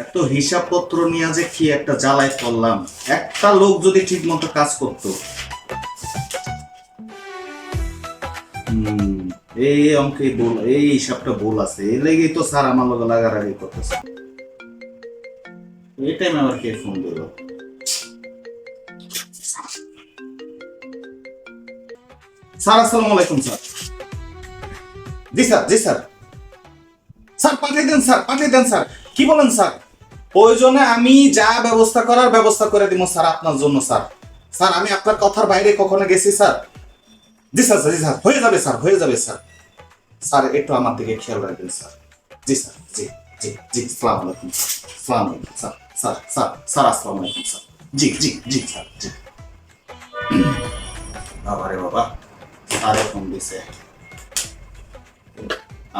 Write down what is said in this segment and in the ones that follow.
এত হিসাবপত্র নিয়ে যে কি একটা জ্বালায় করলাম একটা লোক যদি ঠিক মতো কাজ করতো। এই অঙ্কে ভুল এই হিসাবটা ভুল আছে। এই লেগেই তো স্যার আমার লগে লাগারাগি করতেছে। এই টাইমে আবার কে ফোন দিল? স্যার, আসসালামু আলাইকুম, স্যার। জি স্যার জি, স্যার। স্যার, পাঠিয়ে দেন, স্যার, পাঠিয়ে দেন, স্যার। কি বলেন স্যার? প্রয়োজনে আমি যা ব্যবস্থা করার ব্যবস্থা করে দিব স্যার আপনার জন্য, স্যার। স্যার, আমি আপনার কথার বাইরে কখনো গেছি, স্যার? জি স্যার জি, স্যার, হয়ে যাবে, স্যার, হয়ে যাবে, স্যার। স্যার, একটু আমার দিকে খেয়াল রাখবেন, স্যার। জি স্যার, জি জি জি, সালাম আলাইকুম সালাম আলাইকুম, স্যার স্যার স্যার স্যার, আসসালামু আলাইকুম, স্যার। জি জি জি, স্যার, জি। বাবা রে বাবা স্যারে ফোন দিছে?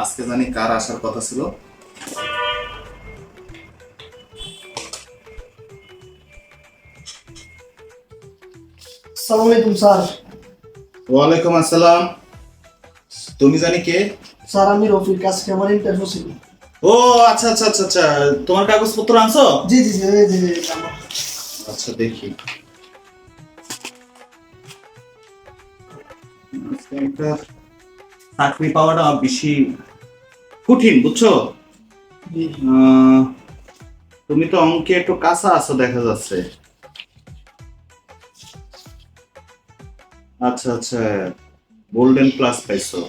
আজকে জানি কার আসার কথা ছিল? আসসালামু আলাইকুম স্যার। ওয়ালাইকুম আসসালাম। তুমি জানি কে? স্যার আমি রফিক আজকে আমার ইন্টারভিউ ছিল। ও আচ্ছা আচ্ছা আচ্ছা আচ্ছা। তোমার কাগজপত্র আনছো? জি জি জি যে আমার। আচ্ছা দেখি। চাকরি পাওয়াটা বেশি কঠিন বুঝছ? তুমি তো অঙ্কে একটু কাঁচা আছো দেখা যাচ্ছে। আচ্ছা আচ্ছা। গোল্ডেন প্লাস পাইছো।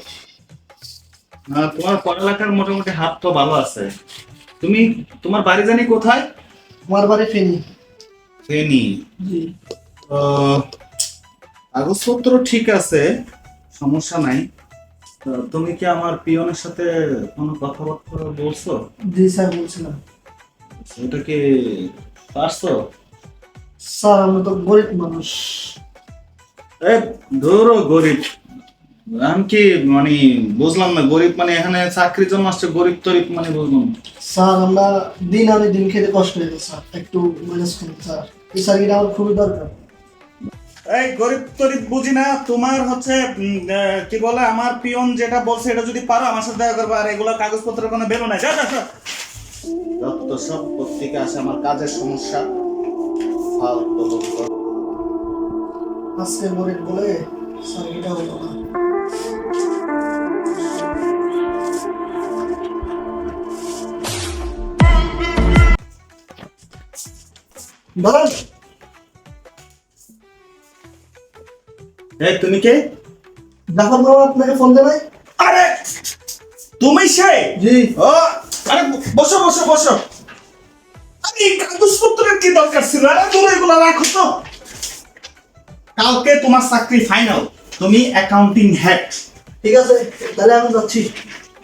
আহ, তোমার পড়ালেখার মোটামুটি হাত তো ভালো আছে। তুমি তোমার বাড়ি জানি কোথায়? তোমার বাড়ি ফেনি। ফেনী। কাগজপত্র ঠিক আছে সমস্যা নাই। তুমি কি আমার পিয়নের সাথে কোনো কথাবার্তা বলছো? জি স্যার বলছিলাম। এটা কি পারছ? স্যার আমরা তো গরিব মানুষ। ধরো গরিব। আমি কি মানে বুঝলাম না গরিব মানে এখানে চাকরির জন্য আসছে গরিব তরিব মানে বুঝলাম স্যার আমরা দিন আনি দিন খেতে কষ্ট হয়ে স্যার। একটু ম্যানেজ করুন স্যার। এই সার্কিট আমার খুবই দরকার। এই গরিব তরিব বুঝি না তোমার হচ্ছে কি বলে আমার পিয়ন যেটা বলছে এটা যদি পারো আমার সাথে দেখা করবে আর এগুলো কাগজপত্র কোনো বেরো নাই। যা যা সব পত্রিকা আছে আমার কাজের সমস্যা আজকে গরিব বলে সার্কিটটা হলো না। দাঁড়ান এই তুমি কে? জাফর বাবা আপনাকে ফোন দেবে? আরে তুমি সে? জি। ও আরে বসো বসো বসো। আরে কাগজপত্রের কি দরকার ছিল? আরে তুমি এগুলো রাখো তো। কালকে তোমার চাকরি ফাইনাল তুমি অ্যাকাউন্টিং হেড ঠিক আছে? তাহলে আমি যাচ্ছি।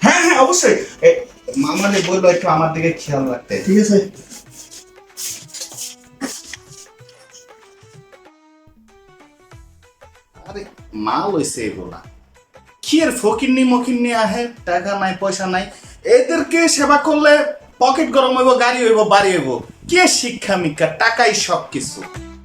হ্যাঁ হ্যাঁ অবশ্যই। এ, মামারে বলল একটু আমার দিকে খেয়াল রাখতে। ঠিক আছে? আরে মাল হইছে এগুলা। কি এর ফকিন্নি মকিন্নি আহে? টাকা নাই পয়সা নাই। এদেরকে সেবা করলে পকেট গরম হইব গাড়ি হইব বাড়ি হইব। কে শিক্ষা মিক্ষা টাকাই সব কিছু